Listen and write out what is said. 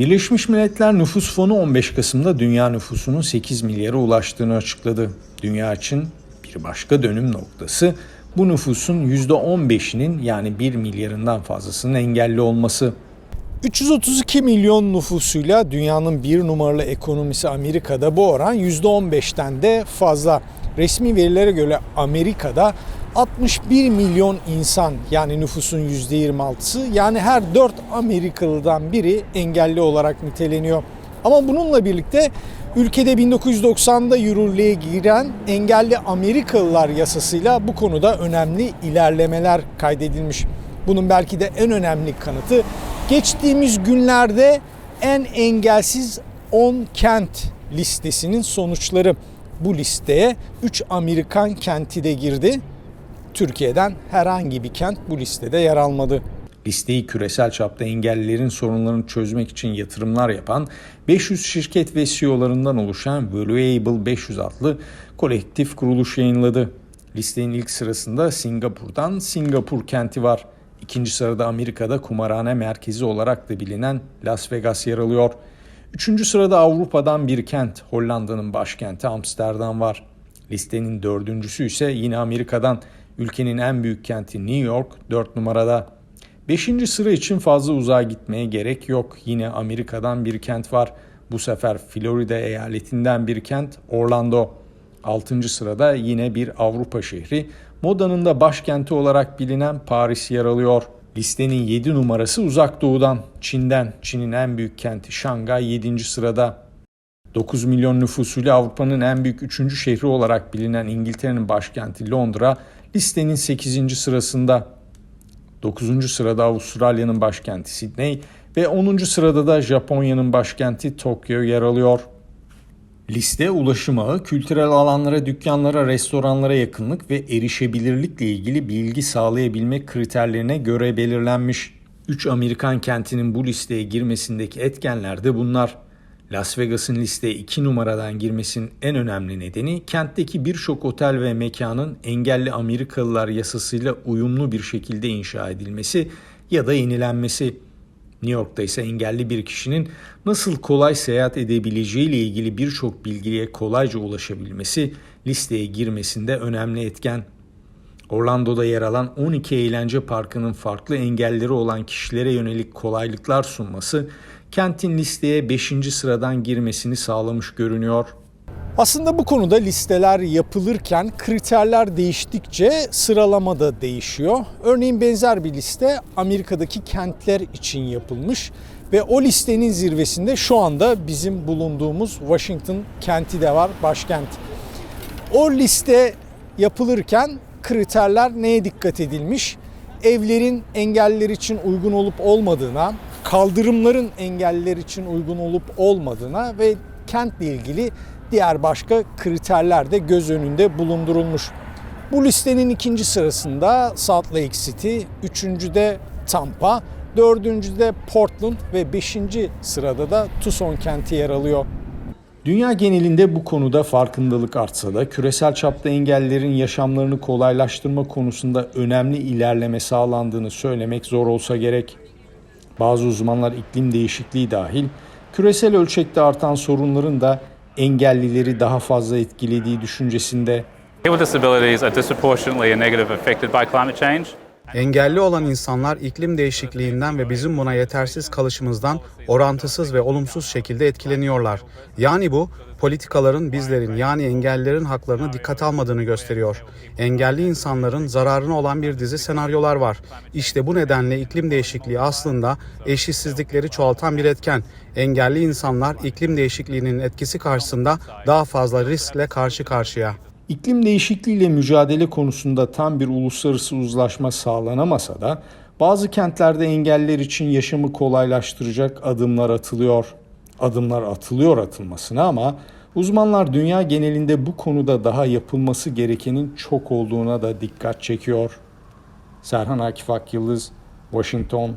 Birleşmiş Milletler Nüfus Fonu 15 Kasım'da dünya nüfusunun 8 milyara ulaştığını açıkladı. Dünya için bir başka dönüm noktası bu nüfusun %15'inin yani 1 milyarından fazlasının engelli olması. 332 milyon nüfusuyla dünyanın bir numaralı ekonomisi Amerika'da bu oran %15'ten de fazla. Resmi verilere göre Amerika'da 61 milyon insan yani nüfusun %26'sı yani her 4 Amerikalıdan biri engelli olarak niteleniyor. Ama bununla birlikte ülkede 1990'da yürürlüğe giren engelli Amerikalılar yasasıyla bu konuda önemli ilerlemeler kaydedilmiş. Bunun belki de en önemli kanıtı geçtiğimiz günlerde en engelsiz 10 kent listesinin sonuçları. Bu listeye 3 Amerikan kenti de girdi. Türkiye'den herhangi bir kent bu listede yer almadı. Listeyi küresel çapta engellilerin sorunlarını çözmek için yatırımlar yapan 500 şirket ve CEO'larından oluşan Valuable 500 adlı kolektif kuruluş yayınladı. Listenin ilk sırasında Singapur'dan Singapur kenti var. İkinci sırada Amerika'da kumarhane merkezi olarak da bilinen Las Vegas yer alıyor. Üçüncü sırada Avrupa'dan bir kent, Hollanda'nın başkenti Amsterdam var. Listenin dördüncüsü ise yine Amerika'dan, ülkenin en büyük kenti New York 4 numarada. Beşinci sıra için fazla uzağa gitmeye gerek yok. Yine Amerika'dan bir kent var. Bu sefer Florida eyaletinden bir kent Orlando. Altıncı sırada yine bir Avrupa şehri. Modanın da başkenti olarak bilinen Paris yer alıyor. Listenin 7 numarası uzak doğudan, Çin'den. Çin'in en büyük kenti Şangay 7. sırada. 9 milyon nüfusuyla Avrupa'nın en büyük 3. şehri olarak bilinen İngiltere'nin başkenti Londra listenin 8. sırasında. 9. sırada Avustralya'nın başkenti Sydney ve 10. sırada da Japonya'nın başkenti Tokyo yer alıyor. Liste ulaşım ağı, kültürel alanlara, dükkanlara, restoranlara yakınlık ve erişebilirlikle ilgili bilgi sağlayabilmek kriterlerine göre belirlenmiş. 3 Amerikan kentinin bu listeye girmesindeki etkenler de bunlar. Las Vegas'ın listeye 2 numaradan girmesinin en önemli nedeni kentteki birçok otel ve mekanın engelli Amerikalılar yasasıyla uyumlu bir şekilde inşa edilmesi ya da yenilenmesi. New York'ta ise engelli bir kişinin nasıl kolay seyahat edebileceği ile ilgili birçok bilgiye kolayca ulaşabilmesi listeye girmesinde önemli etken. Orlando'da yer alan 12 eğlence parkının farklı engelleri olan kişilere yönelik kolaylıklar sunması kentin listeye 5. sıradan girmesini sağlamış görünüyor. Aslında bu konuda listeler yapılırken kriterler değiştikçe sıralama da değişiyor. Örneğin benzer bir liste Amerika'daki kentler için yapılmış ve o listenin zirvesinde şu anda bizim bulunduğumuz Washington kenti de var, başkent. O liste yapılırken kriterler neye dikkat edilmiş? Evlerin engelliler için uygun olup olmadığına, kaldırımların engelliler için uygun olup olmadığına ve kentle ilgili diğer başka kriterler de göz önünde bulundurulmuş. Bu listenin ikinci sırasında Salt Lake City, üçüncüde Tampa, dördüncüde Portland ve beşinci sırada da Tucson kenti yer alıyor. Dünya genelinde bu konuda farkındalık artsa da küresel çapta engellerin yaşamlarını kolaylaştırma konusunda önemli ilerleme sağlandığını söylemek zor olsa gerek. Bazı uzmanlar iklim değişikliği dahil küresel ölçekte artan sorunların da engellileri daha fazla etkilediği düşüncesinde. People with disabilities are disproportionately and affected by climate change. Engelli olan insanlar iklim değişikliğinden ve bizim buna yetersiz kalışımızdan orantısız ve olumsuz şekilde etkileniyorlar. Yani bu politikaların bizlerin yani engellilerin haklarını dikkat almadığını gösteriyor. Engelli insanların zararına olan bir dizi senaryolar var. İşte bu nedenle iklim değişikliği aslında eşitsizlikleri çoğaltan bir etken. Engelli insanlar iklim değişikliğinin etkisi karşısında daha fazla riskle karşı karşıya. İklim değişikliğiyle mücadele konusunda tam bir uluslararası uzlaşma sağlanamasa da bazı kentlerde engeller için yaşamı kolaylaştıracak adımlar atılıyor. Adımlar atılıyor atılmasına ama uzmanlar dünya genelinde bu konuda daha yapılması gerekenin çok olduğuna da dikkat çekiyor. Serhan Akif Akyıldız, Washington,